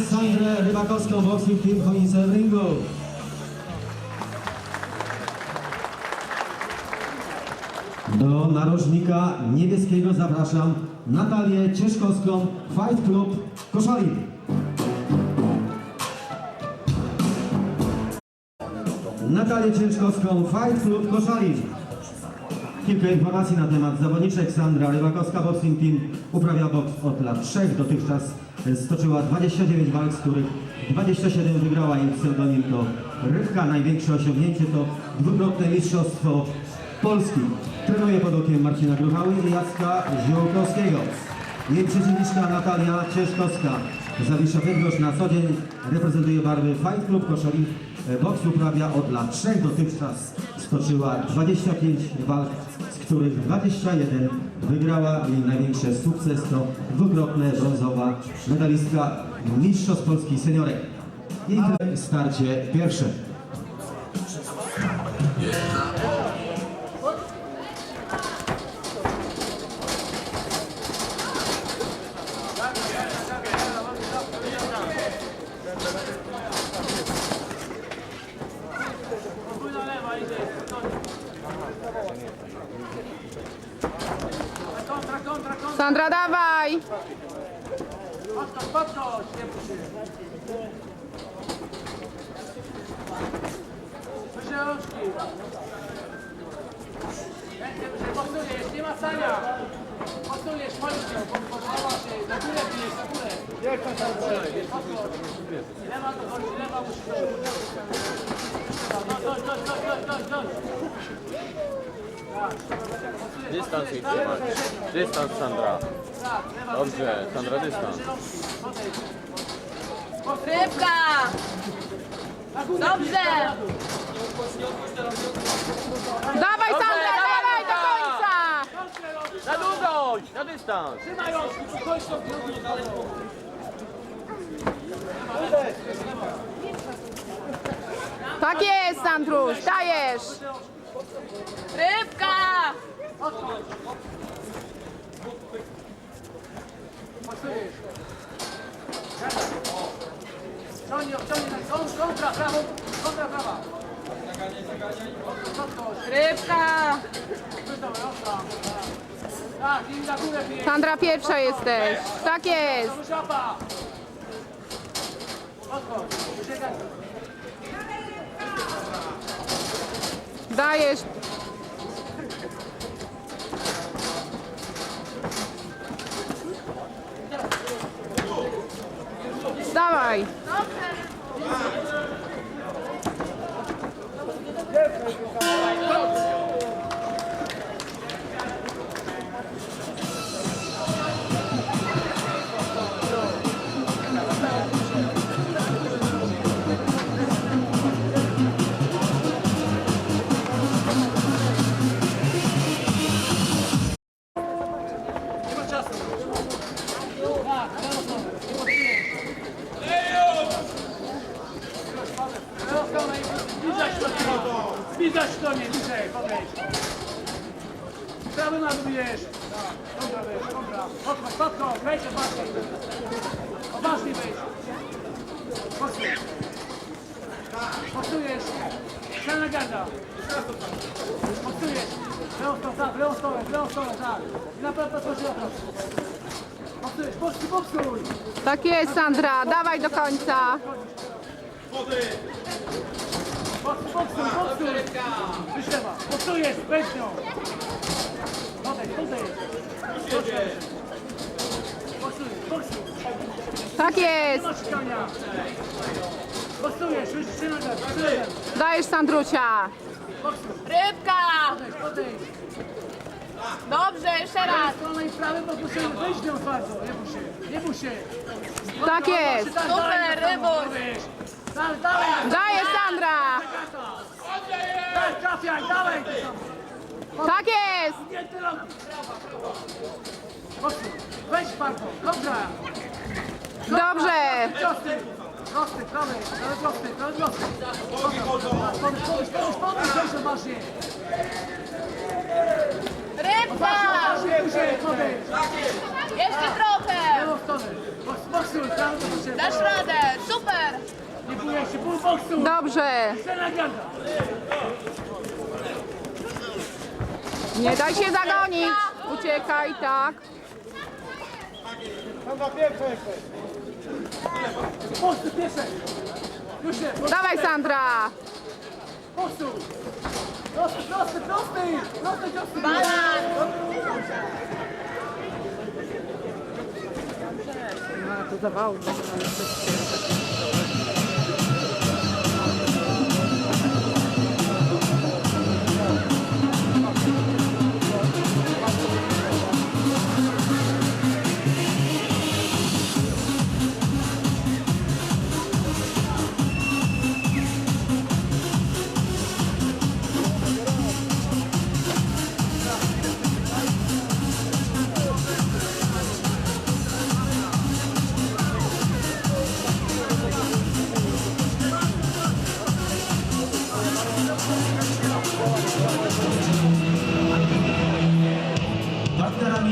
Sandrę Rybakowską, Boxing Team w ringu. Do narożnika niebieskiego zapraszam Natalię Cieszkowską, Fight Club Koszalin. Natalię Ciężkowską, Fight Club Koszalin. Kilka informacji na temat zawodniczek. Sandra Rybakowska, Boxing Team uprawia boks od lat 3. Dotychczas stoczyła 29 walk, z których 27 wygrała. Jej pseudonim to Rybka. Największe osiągnięcie to dwukrotne mistrzostwo Polski. Trenuje pod okiem Marcina Gruchały i Jacka Ziółkowskiego. Jej przeciwniczka Natalia Cieszkowska. Zawisza Bydgoszcz na co dzień reprezentuje barwy Fight Club Koszalin. Boks uprawia od lat 3. Dotychczas stoczyła 25 walk, z których 21 wygrała. Jej największy sukces to dwukrotne brązowa medalistka Mistrzostw Polski Seniorek. Jej starcie pierwsze. Sandra, dawaj! Się. Ręce wyżej, posuniesz, nie ma stania. Posuniesz, chodźcie, podnoła się, na górę bijesz, na górę. Jak tam Podnoś. Lewa to chodzi, lewa musi dojść. Dość, dość, dość, dość, dość, dość. Dystans jej trzymać. Dystans Sandra. Dobrze, Sandra dystans. Rybka! Dobrze! Dawaj Sandra, dawaj do końca! Na długość, na dystans. Trzymaj rączki, chodź to Tak jest, Sandruś, dajesz! Rybka! Pasujesz. Ciągnij, ciągnij, kont- kontra, prawo, kontra, prawa. Podnoś, Rybka! Tak, i na górę. Sandra pierwsza jesteś. Tak jest. Podnoś, uciekaj. Dajesz. Dawaj. Nie Zbliżać do mnie, bliżej, podejdź. Prawy na dół bierz. Dobra, wiesz, dobra. Podchodź, podchodź, wejdź odważnie. Odważnie wejdź. Posuń. Posujesz. Ściana garda. Posujesz. W lewą stronę, tak, w lewą stronę, w lewą stronę, tak. I na pewno to się Posujesz, posuń, posuń. Tak jest, Sandra. Dawaj do końca. Boks, boksuj, boksuj! Wyślewa, boksujesz, weź boksuj! Tak jest. Boksujesz, już! Dajesz, Sandrusia. Boksuj, Rybka! podejdź, podejdź! Dobrze, jeszcze i prawy nią twardo, nie bój się, nie bój się! Tak jest. Super! Dajesz, Sandra. Trafiaj, dalej! Tak jest. Nie tyle! Boksuj, weź twardo, dobrze! Dobrze. Prosty, prosty, prawy, prawy prosty, prawy prosty. Podejdź, podejdź, podejdź, podejdź, weź odważnie. Rybka! Odważnie, później, podejdź. Jeszcze trochę. Lewą stronę, Boks- Boksuj, tam do siebie. Dasz radę, super! Nie bój się, pół boksu. Dobrze. Scena garda. Nie daj się zagonić. Uciekaj, tak. Dawaj, Sandra. Prosty, prosty, prosty. Prosty, prosty. To zawał.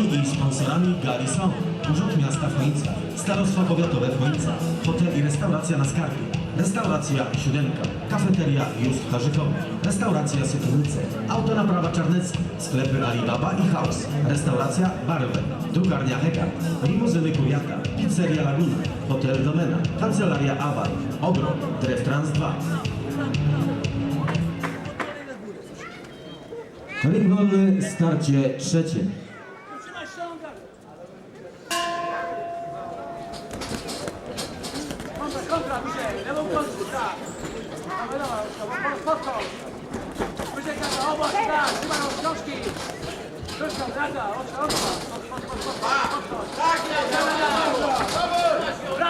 Partnerami i sponsorami gali są Urząd Miasta Chojnica, Starostwo Powiatowe Chojnica, Hotel i Restauracja na Skarpie, Restauracja Siódemka, Kafeteria Just Harzykowy, Restauracja Sytulice, Autonaprawa Czarnecki, Sklepy Alibaba i House, Restauracja Barwę, Drukarnia Heka, Limuzyny Kuriata, Pizzeria Laguna, Hotel Domena, Kancelaria Awal, Ogrom, Drew Trans 2. Ring wolny, starcie trzecie. Wyżej gada, obok, tak. Trzymaj ją książki. Książka, gada, oczka, oczka.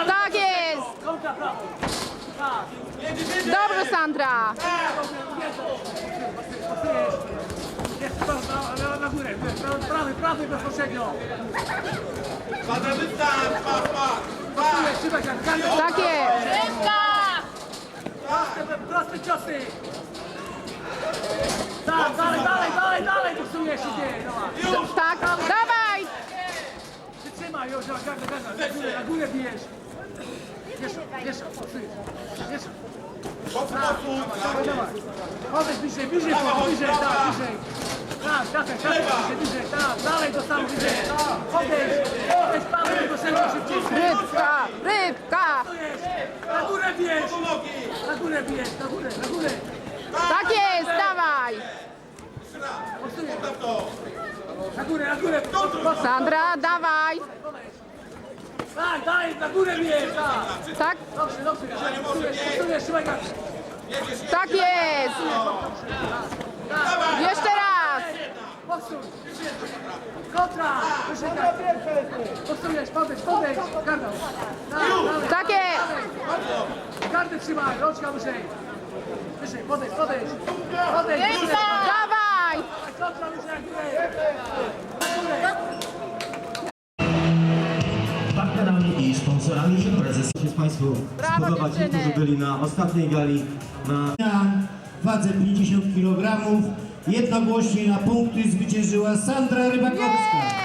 Tak jest. Kontra, prawo. Tak. Dobrze, Sandra. Jest, na, na, na górę, prawy, prawy, prawy bezpośrednio. Pasuje, trzymaj się, gada. Tak jest. Proste, proste ciosy! Tak, dalej, dalej, dalej, dalej, boksujesz się, dawaj. Tak, dawaj. Przytrzymaj, już, już, gardę, na górę, na górę bijesz. Wiesz, wiesz, wiesz. Dawaj, dawaj. Podejdź bliżej, bliżej, bliżej, tak, bliżej. Tak, trafę, trafę, bliżej, bliżej, tak, dalej do samego bliżej. Podejdź, podejdź, prawy, do szybko, szybciej. Rybka, rybka. Na górę bijesz! Na górę bijesz, na górę, na górę. Tak jest, dawaj. Na górę, na górę. Sandra, dawaj. Tak, daj, na górę bijesz, tak. Tak, Dobrze, dobrze, gardę. tak jest. Jeszcze raz. Boksuj. Kontra, gardę. Boksujesz, podejdź, podejdź, gardą. Tak. Tak jest. Gardę trzymaj, rączka wyżej. Wyżej, podejdź, podejdź. Podejdź, wyżej. Dawaj. Górę. Na górę. Partnerami i sponsorami imprezy się z Państwu Brawo, spodobać, ci, którzy byli na ostatniej gali na Na wadze 50 kg jednogłośnie na punkty zwyciężyła Sandra Rybakowska.